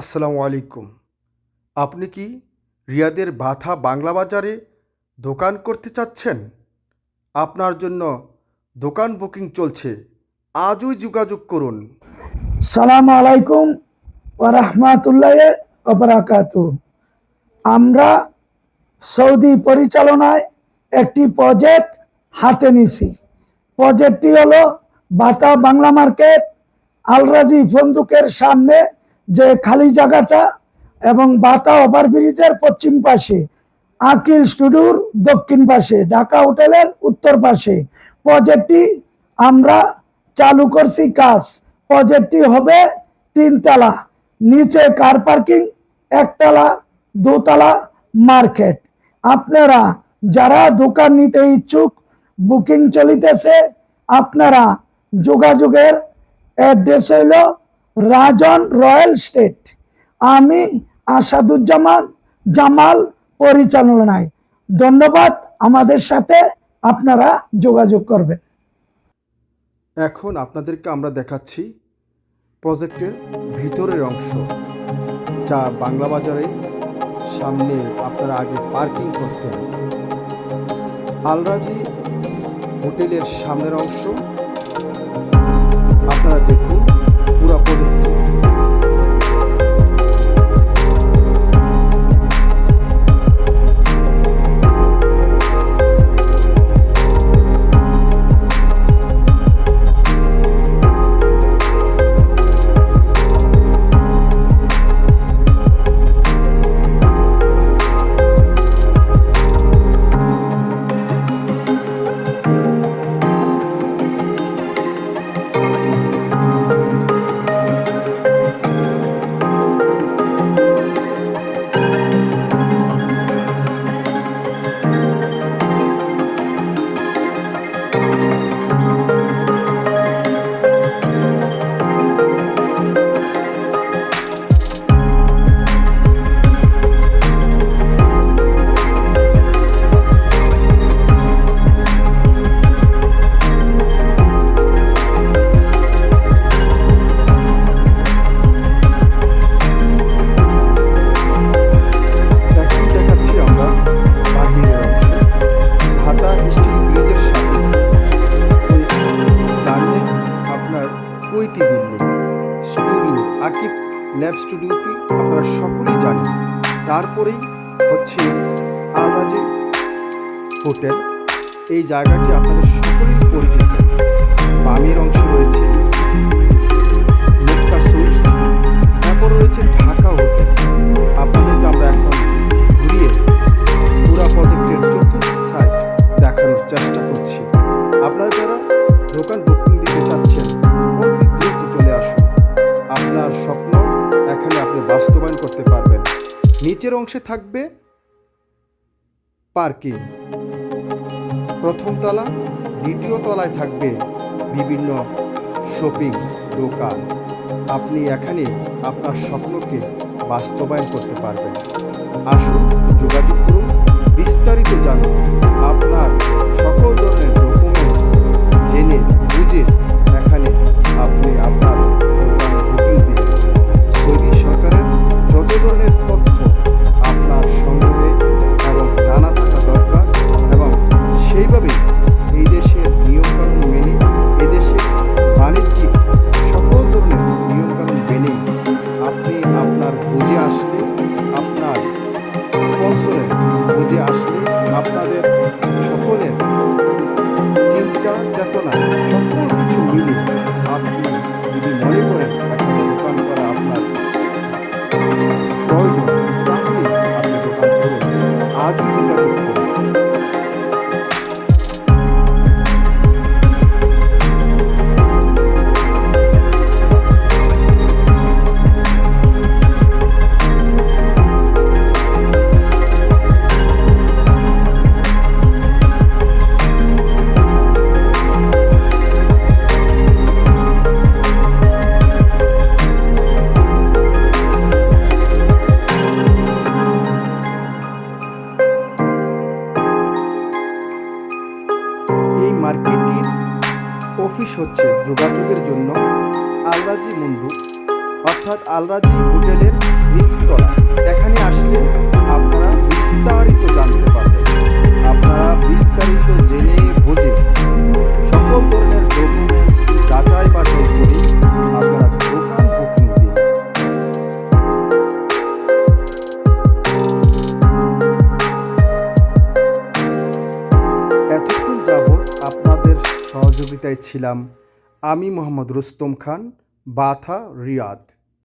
আসসালামু আলাইকুম। আপনি কি রিয়াদের বাথা বাংলা বাজারে দোকান করতে চাচ্ছেন? আপনার জন্য দোকান বুকিং চলছে। আজই যোগাযোগ করুন। সালাম আলাইকুম ওরহমাতুল্লাহ ওবরাকাতু আমরা সৌদি পরিচালনায় একটি প্রজেক্ট হাতে নিছি। প্রজেক্টটি হলো বাতা বাংলা মার্কেট, আলরাজি ফন্দুকের সামনে যে খালি জায়গাটা এবং বাতা ওভারব্রিজের পশ্চিম পাশে, আকিল স্টুডিওর দক্ষিণ পাশে, ঢাকা হোটেলের উত্তর পাশে। প্রজেক্টটি আমরা চালু করছি কাজ। প্রজেক্টটি হবে তিনতলা। নিচে কার পার্কিং? একতলা, দোতলা মার্কেট। আপনারা যারা দোকান নিতে ইচ্ছুক, বুকিং চলিতেছে, আপনারা যোগাযোগের অ্যাড্রেস হইল রাজন রয়্যাল স্টেট। আমি আসাদুজ্জামান জামাল পরিচালনায়। ধন্যবাদ আমাদের সাথে আপনারা যোগাযোগ করবেন। এখন আপনাদেরকে আমরা দেখাচ্ছি প্রজেক্টের ভিতরের অংশ, যা বাংলা বাজারে সামনে আপনারা আগে পার্কিং করতেন আলরাজি হোটেলের সামনের অংশ, আপনারা দেখুন। ল্যাব স্টুডিওটি আপনারা সকলেই জানেন। তারপরেই হচ্ছে আমরা যে হোটেল, এই জায়গাটি আপনাদের সকলেই পরিচিত। এখানে আপনি বাস্তবায়ন করতে পারবেন নিচের অংশে থাকবে পার্কিং। প্রথম তলা, দ্বিতীয় তলায় থাকবে বিভিন্ন শপিং দোকান। আপনি এখানে আপনার স্বপ্নকে বাস্তবায়ন করতে পারবেন। আসুন যোগাযোগ করুন, বিস্তারিত জানুন। হচ্ছে যোগাযোগের জন্য আলরাজি মুন্ডু, অর্থাৎ আলরাজি হোটেলের নিচতলা। এখানে আসলে আপনারা বিস্তারিত জানতে পারবেন। আপনারা বিস্তারিত জেনে সহযোগিতায় ছিলাম। আমি মোহাম্মদ রুস্তম খান বাথা রিয়াদ।